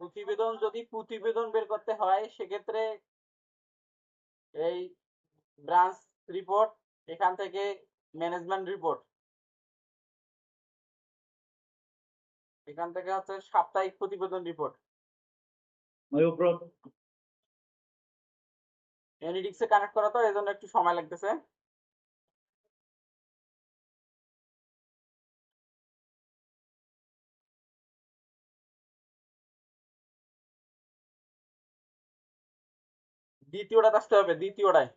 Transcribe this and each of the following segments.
প্রতিবেদন যদি প্রতিবেদন বের করতে হয় সেক্ষেত্রে এই ব্রাঞ্চ রিপোর্ট এখান থেকে ম্যানেজমেন্ট রিপোর্ট এখান থেকে হচ্ছে সাপ্তাহিক প্রতিবেদন রিপোর্ট এনইডিক্সে কানেক্ট করা তো এই জন্য একটু সময় লাগতেছে। দ্বিতীয়টাতে আসতে হবে দ্বিতীয়টায়।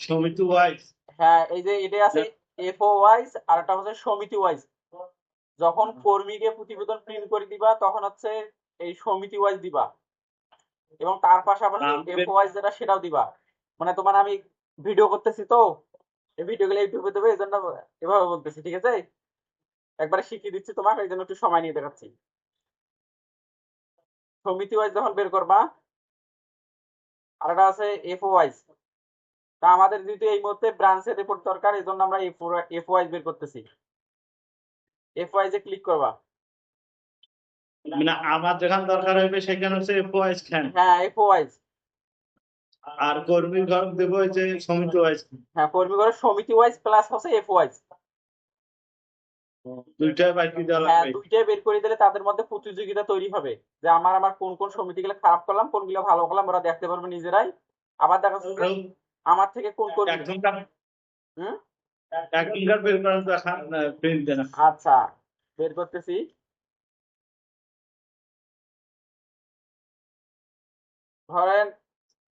সমিতি ওয়াইজ। হ্যাঁ এই যে এটা আছে এফও ওয়াইজ আর একটা হচ্ছে সমিতি ওয়াইজ। যখন কর্মীকে প্রতিবেদন প্রিন্ট করে দিবা তখন হচ্ছে এই সমিতি ওয়াইজ দিবা। এবং তার পাশাপাশি এফও ওয়াইজ যেটা সেটাও দিবা। মানে তোমার আমি ভিডিও করতেছি তো এই ভিডিও গুলো ইউটিউবে দেবে এই জন্য এভাবে বলতেছি ঠিক আছে? একবারে শিখিয়ে দিচ্ছি তোমাকে এই জন্য একটু সময় নিয়ে দেখাচ্ছি। সমিতি ওয়াইজ যখন বের করবা আর একটা আছে এফও ওয়াইজ তা আমাদের যেহেতু এই মুহূর্তে ব্রাঞ্চের রিপোর্ট দরকার এই জন্য আমরা এফ ওয়াইজ বের করতেছি। এফ ওয়াইজে ক্লিক করবা। মানে আমার যেখানে দরকার হবে সেখানে হচ্ছে এফ ওয়াইজ হ্যাঁ এফ ওয়াইজ আর কর্মীর ঘর দেবো যে সমিতি ওয়াইজ হ্যাঁ কর্মী করে সমিতি ওয়াইজ প্লাস হচ্ছে এফ ওয়াইজ দুইটা বাকি দেওয়া হ্যাঁ লাগবে। দুইটাই বের করে দিলে তাদের মধ্যে প্রতিযোগিতা তৈরি হবে। যে আমার আমার কোন কোন সমিতিগুলো খারাপ করলাম কোনগুলো ভালো করলাম ওরা দেখতে পারবে নিজেরাই। আবার দেখা যাচ্ছে যে আমার থেকে কোন কর্মী একজনকার হুম? একজনকার বের দেখান প্রিন্ট দেন। আচ্ছা বের করতেছি। ধরেন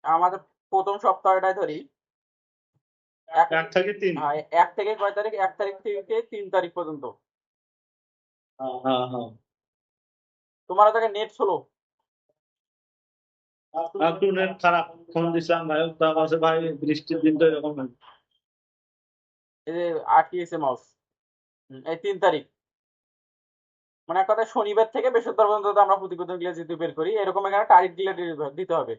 আমাদের প্রথম সপ্তাহটাই ধরি। এক- থেকে তিন। হ্যাঁ, এক থেকে কয় তারিখ? এক তারিখ থেকে তিন তারিখ পর্যন্ত। হ্যাঁ হ্যাঁ তোমার ওটাকে নেট ষোলো একটু নেট খারাপ। ফোন দিছিলাম ভাই তা বলছে ভাই বৃষ্টির দিন তো এরকম এই যে আটকিয়েছে মাউস এই তিন তারিখ। মানে এক কথায় শনিবার থেকে বৃহস্পতিবার পর্যন্ত আমরা প্রতিবেদনগুলো যদি বের করি এরকম এখানে তারিখগুলো দিতে হবে।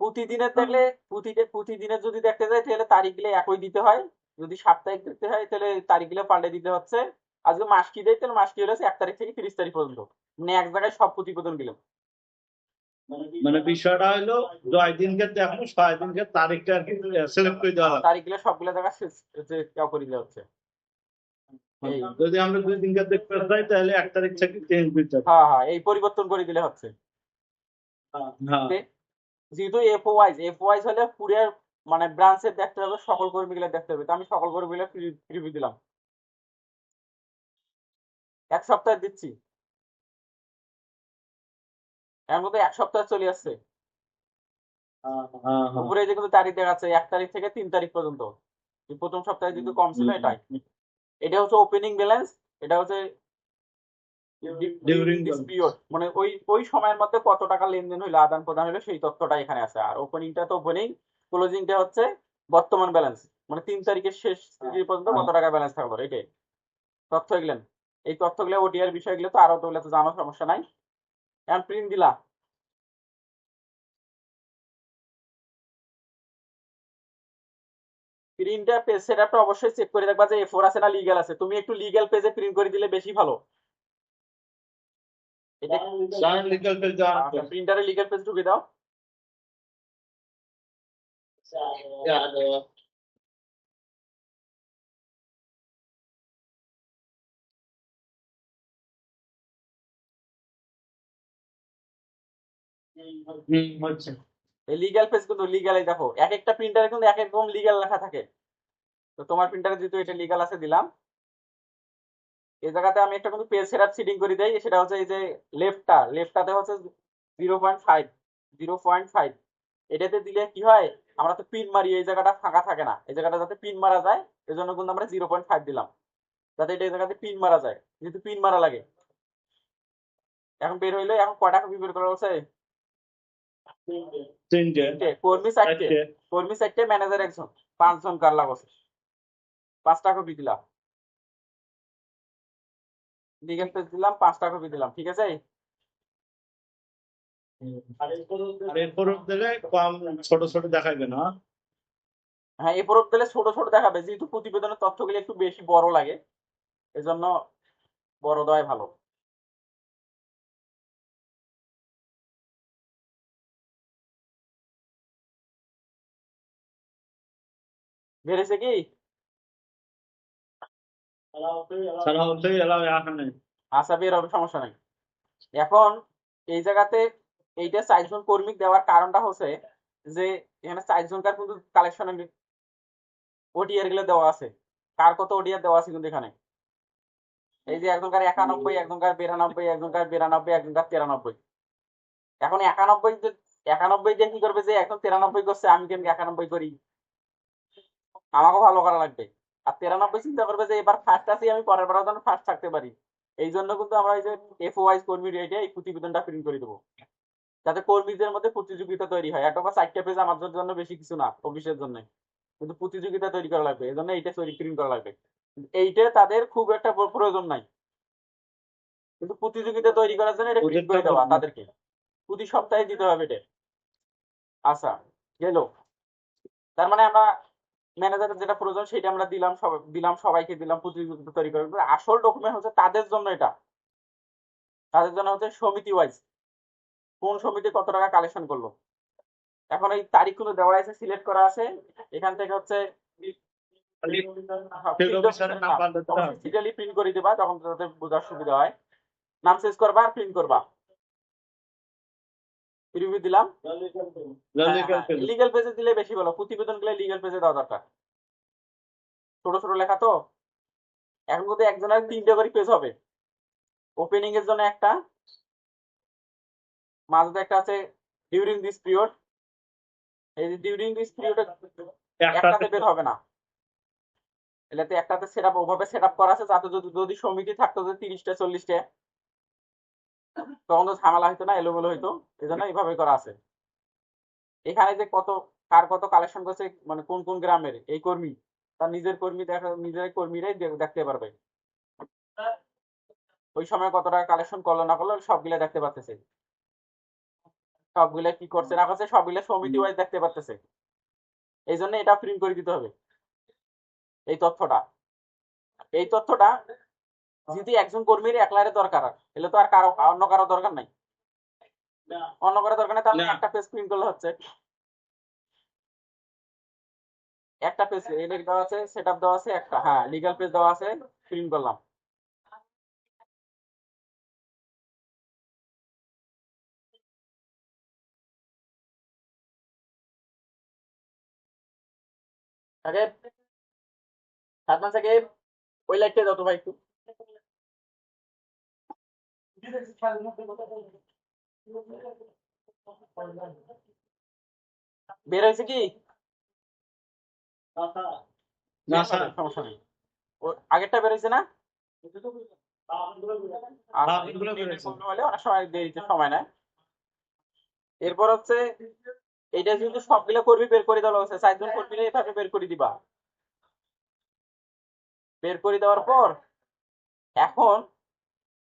প্রতিদিনের দেখলে প্রতিটা প্রতিদিনের যদি দেখতে যাই তাহলে তারিখগুলো একই দিতে হয়। যদি সাপ্তাহিক দেখতে হয় তাহলে তারিখগুলো পাল্টে দিতে হচ্ছে। আজকে মাস কি দেয়? তাহলে মাস কি হলে? এক তারিখ থেকে তিরিশ তারিখ পর্যন্ত। মানে এক জায়গায় সব প্রতিবেদনগুলো। মানে বিষয়টা হলো ছয় দিনকে দেখো ছয় দিনকে তারিখটা আর কি সিলেক্ট করে দেওয়া লাগবে তারিখগুলো সবগুলো করে দেওয়া হচ্ছে। এই। যদি আমরা দুই দিনকে দেখতে চাই তাহলে এক তারিখ থেকে চেঞ্জ করতে হবে হ্যাঁ হ্যাঁ এই পরিবর্তন করে দিলে হচ্ছে। হ্যাঁ। যেহেতু এফ ওয়াইজ এফ ওয়াইজ হলে পুরো মানে ব্রাঞ্চের দেখতে হবে সকল কর্মীগুলো দেখতে হবে। তো আমি সকল কর্মীগুলো প্রিভিউ দিলাম। এক সপ্তাহ দিচ্ছি। এর মধ্যে এক সপ্তাহ চলে আসছে। হ্যাঁ হ্যাঁ। উপরে যে কিন্তু তারিখ দেখাচ্ছে এক তারিখ থেকে তিন তারিখ পর্যন্ত। প্রথম সপ্তাহে যেহেতু কম ছিল এটাই। এটা হচ্ছে ওপেনিং ব্যালেন্স এটা হচ্ছে The- ডিসপিউট মানে ওই ওই সময়ের মধ্যে কত টাকা লেনদেন হইল আদান প্রদান হইল সেই তথ্যটা এখানে আছে। আর ওপেনিংটা তো ওপেনিং ক্লোজিংটা হচ্ছে বর্তমান ব্যালেন্স মানে তিন তারিখের শেষ পর্যন্ত কত টাকা ব্যালেন্স থাকল এটাই। তথ্য এগুলেন এই তথ্যগুলো ওটিআর বিষয়গুলো তো আরও তো তো জানার সমস্যা নাই। এখন প্রিন্ট দিলা। প্রিন্টটা পেজ সেটআপটা অবশ্যই চেক করে দেখবা যে এ4 আছে না লিগ্যাল আছে। তুমি একটু লিগ্যাল পেজে প্রিন্ট করে দিলে বেশি ভালো। পেজ। প্রিন্টারে লিগ্যাল পেজ ঢুকে দাও। এই লিগ্যাল পেজ কিন্তু লিগ্যালে দেখো এক একটা প্রিন্টারে কিন্তু এক এক রকম লিগ্যাল লেখা থাকে। তো তোমার প্রিন্টারে যেহেতু এটা লিগ্যাল আছে দিলাম। এই জায়গাতে আমি একটা কিন্তু পেজ সেটআপ সিডিং করে দেই সেটা হচ্ছে এই যে লেফটটা লেফটটাতে হচ্ছে zero point five zero point five এটাতে দিলে কি হয়? আমরা তো পিন মারি এই জায়গাটা ফাঁকা থাকে না। এই জায়গাটা যাতে পিন মারা যায় এই জন্য কিন্তু আমরা জিরো পয়েন্ট ফাইভ দিলাম। যাতে এটা এই জায়গাতে পিন মারা যায় যেহেতু পিন মারা লাগে। এখন বের হইলে এখন কয়টা কপি বের করা হচ্ছে? কর্মী চারটে। কর্মী চারটে ম্যানেজার একজন। পাঁচজন কার লাগছে পাঁচটা কপি দিলাম। লিগেল পেজ দিলাম পাঁচটা কপি দিলাম ঠিক আছে? আর এরপর দিলে? কম ছোট ছোট দেখাইবে না হ্যাঁ এ প্রোপ দিলে ছোট ছোট দেখাবে যেহেতু প্রতিবেদনের তথ্যগুলো একটু বেশি বড় লাগে এজন্য বড় দেওয়াই ভালো। বেড়েছে কি? এখানে এখন এই জায়গাতে এইটা চারজন কর্মী দেওয়ার কারণটা হচ্ছে যে, এখানে চারজনকার কিন্তু কালেকশনে ওটিআরগুলো দেওয়া আছে। কার কত ওটিআর দেওয়া আছে কিন্তু এখানে। এই যে একজনকার একানব্বই একজনকার বিরানব্বই একজনকার বিরানব্বই একজনকার তিরানব্বই। এখন একানব্বই একানব্বই দিয়ে কি করবে যে, একজন তিরানব্বই করছে, আমি কেমনি একানব্বই করি? আমাকেও ভালো করা লাগবে। আর তিরানব্বই চিন্তা করবে যে এবার ফার্স্ট আছি আমি পরের বার যেন ফার্স্ট থাকতে পারি। এই জন্য কিন্তু আমরা এই যে এফ ওয়াইজ কর্মী রেটে এই প্রতিবেদনটা প্রিন্ট করে দেবো। যাতে কর্মীদের মধ্যে প্রতিযোগিতা তৈরি হয়। একটা বা চারটা পেজ আমাদের জন্য বেশি কিছু না অফিসের জন্য। কিন্তু প্রতিযোগিতা তৈরি করা লাগবে। এই জন্য এইটা তৈরি প্রিন্ট করা লাগবে। কিন্তু এইটা তাদের খুব একটা প্র- প্রয়োজন নাই। কিন্তু প্রতিযোগিতা তৈরি করার জন্য এটা প্রিন্ট করে দেওয়া তাদেরকে। প্রতি সপ্তাহে দিতে হবে এটা। আচ্ছা গেল। তার মানে আমরা ম্যানেজারের যেটা প্রয়োজন সেটা আমরা দিলাম দিলাম সবাইকে দিলাম প্রতিযোগিতা তৈরি করে আসল ডকুমেন্ট হচ্ছে তাদের জন্য এটা। তাদের জন্য হচ্ছে সমিতি ওয়াইজ কোন সমিতি কত টাকা কালেকশন করল? এখন এই তারিখগুলো দেওয়া আছে সিলেক্ট করা আছে। এখান থেকে হচ্ছে প্রিন্ট করে দিবা তখন তাদের বোঝার সুবিধা হয়। নাম চেঞ্জ করবা আর প্রিন্ট করবা। দিলাম। লিগ্যাল পেজে দিলে। বেশি ভালো। প্রতিবেদনগুলো লিগ্যাল পেজে দেওয়া দরকার। ছোট ছোট লেখা তো। এখন কিন্তু একজনের তিনটে করে পেজ হবে। ওপেনিং এর জন্য একটা। মাঝে একটা আছে ডিউরিং দিস পিরিয়ড এই যে ডিউরিং দিস পিরিয়ড একটাতে বের হবে না। এটাতে একটাতে সেট আপ ওভাবে সেট আপ করা আছে যাতে যদি যদি সমিতি থাকতো যে তিরিশটা চল্লিশটা। তখন তো ঝামেলা হইতো না, এলোমেলো হইতো এই জন্য এইভাবে করা আছে। এখানে যে কত, কার কত কালেকশন করছে মানে কোন কোন গ্রামের, এই কর্মী, তার নিজের কর্মী দেখা, নিজের কর্মীরাই দেখতে পারবে। ওই সময় কত টাকা কালেকশন করল না করল সবগুলা দেখতে পারতেছে। সবগুলা কি করছে না করছে সবগুলা সমিতি ওয়াইজ দেখতে পারতেছে। এই জন্য এটা প্রিন্ট করে দিতে হবে। এই তথ্যটা। এই তথ্যটা যদি একজন কর্মীর একলারে দরকার এলে তো আর কারও অন্য কারও দরকার নাই। অন্য কারও দরকার নেই তাহলে একটা পেজ প্রিন্ট করলে হচ্ছে। একটা পেজ এলেক দেওয়া আছে সেট আপ দেওয়া আছে একটা হ্যাঁ লিগ্যাল পেজ দেওয়া আছে প্রিন্ট করলাম। সাকিব সাদমান সাকিব ওই লাইটটা দাও তো ভাই একটু। বের হয়েছে কি? না, সমস্যা নেই। আগেরটা বের হয়েছে না? অনেক সময় দেরিতে সময় নেয়। এরপর হচ্ছে এইটা যেহেতু সবগুলো কর্মী বের করে দেওয়া হচ্ছে চারজন এভাবে বের করে দিবা। বের করে দেওয়ার পর এখন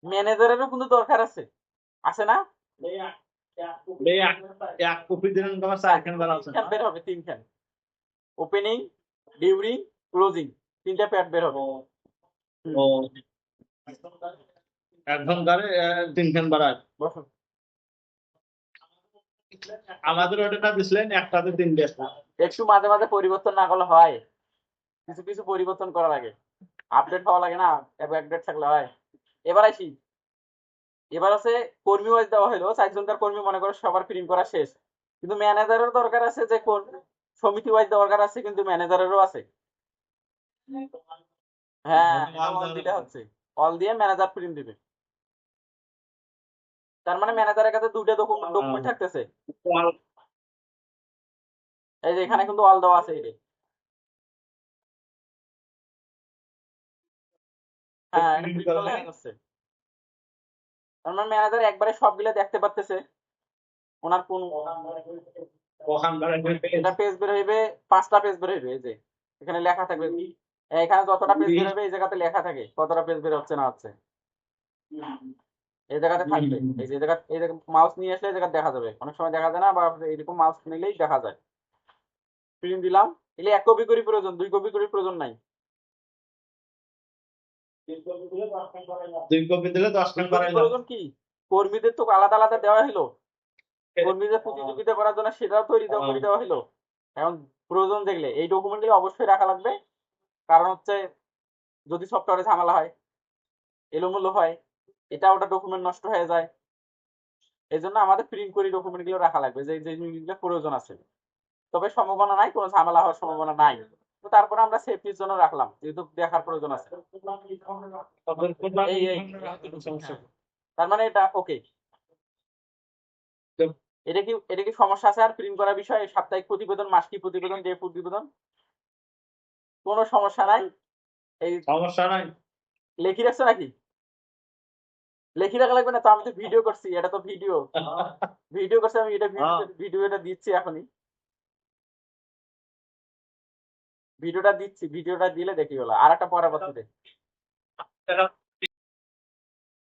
ম্যানেজারেরও কিন্তু দরকার আছে। আছে না? এক এক কপি দিলেন তোমার চারখান বার আছে তিনখান বের হবে তিনখান। ওপেনিং ডিউরিং ক্লোজিং তিনটা প্যাড বের হবে। ও এক ঘন্টারে তিনখান বাড়ায় আমাদের ওটা দিছিলেন একটাতে তিনটে একটু মাঝে মাঝে পরিবর্তন না করলে হয়। কিছু কিছু পরিবর্তন করা লাগে। আপডেট হওয়া লাগে না আপডেট থাকলে হয়। এবার আসি। এবার আছে কর্মী ওয়াইজ দেওয়া হলো চারজনকার কর্মী মনে করো সবার প্রিন্ট করা শেষ। কিন্তু ম্যানেজারের দরকার আছে যে কোন সমিতি ওয়াইজ দরকার আছে কিন্তু ম্যানেজারেরও আছে। হ্যাঁ দিলে হচ্ছে। অল দিয়ে ম্যানেজার প্রিন্ট দিবে। তার মানে ম্যানেজারের কাছে দুইটা ডকুমেন্ট ডকুমেন্ট থাকতেছে। এই যে এখানে কিন্তু অল দেওয়া আছে এই ম্যানেজার একবারে সবগুলো দেখতে পারতেছে। ওনার কোন পেজ বের হইবে পাঁচটা পেজ বের হইবে যে। এখানে লেখা থাকবে। এখানে যতটা পেজ বের হবে এই জায়গাতে লেখা থাকে কতটা পেজ বের হচ্ছে না হচ্ছে। এই জায়গাতে থাকবে। এই যে জায়গা এই মাউস নিয়ে আসলে এই জায়গা দেখা যাবে। অনেক সময় দেখা যায় না বা এরকম মাউস নিলেই দেখা যায়। প্রিন্ট দিলাম এলে এক কপি করে প্রয়োজন দুই কপি করে প্রয়োজন নাই। দুই কপি দিলে দশ টাকা প্রয়োজন কি? কর্মীদের তো আলাদা আলাদা দেওয়া হলো কর্মীদের প্রতিযোগিতা করার জন্য সেটাও তৈরি করে দেওয়া হলো এখন প্রয়োজন দেখলে এই ডকুমেন্ট অবশ্যই রাখা লাগবে। কারণ হচ্ছে যদি সফটওয়্যারে ঝামেলা হয় এলোমেলো হয় এটা ওটা ডকুমেন্ট নষ্ট হয়ে যায়। এই জন্য আমাদের প্রিন্ট করে ডকুমেন্টগুলো রাখা লাগবে যে যে জিনিসগুলো প্রয়োজন আছে। তবে সম্ভাবনা নাই কোনো ঝামেলা হওয়ার সম্ভাবনা নাই। তো তারপরে আমরা সেফটির জন্য রাখলাম যেহেতু দেখার প্রয়োজন আছে। তার মানে এটা ওকে এটা কি এটা কি সমস্যা আছে আর প্রিন্ট করার বিষয়ে? সাপ্তাহিক প্রতিবেদন মাসিক প্রতিবেদন ডে প্রতিবেদন? কোনো সমস্যা নাই? এই সমস্যা নাই। লেখি রাখছো নাকি? লেখি রাখা লাগবে না তো আমি তো ভিডিও করছি এটা তো ভিডিও ভিডিও করছি আমি এটা হ্যাঁ। ভিডিও এটা দিচ্ছি এখনই। ভিডিওটা দিচ্ছি ভিডিওটা দিলে দেখি হলো। আর একটা পরবর্তীতে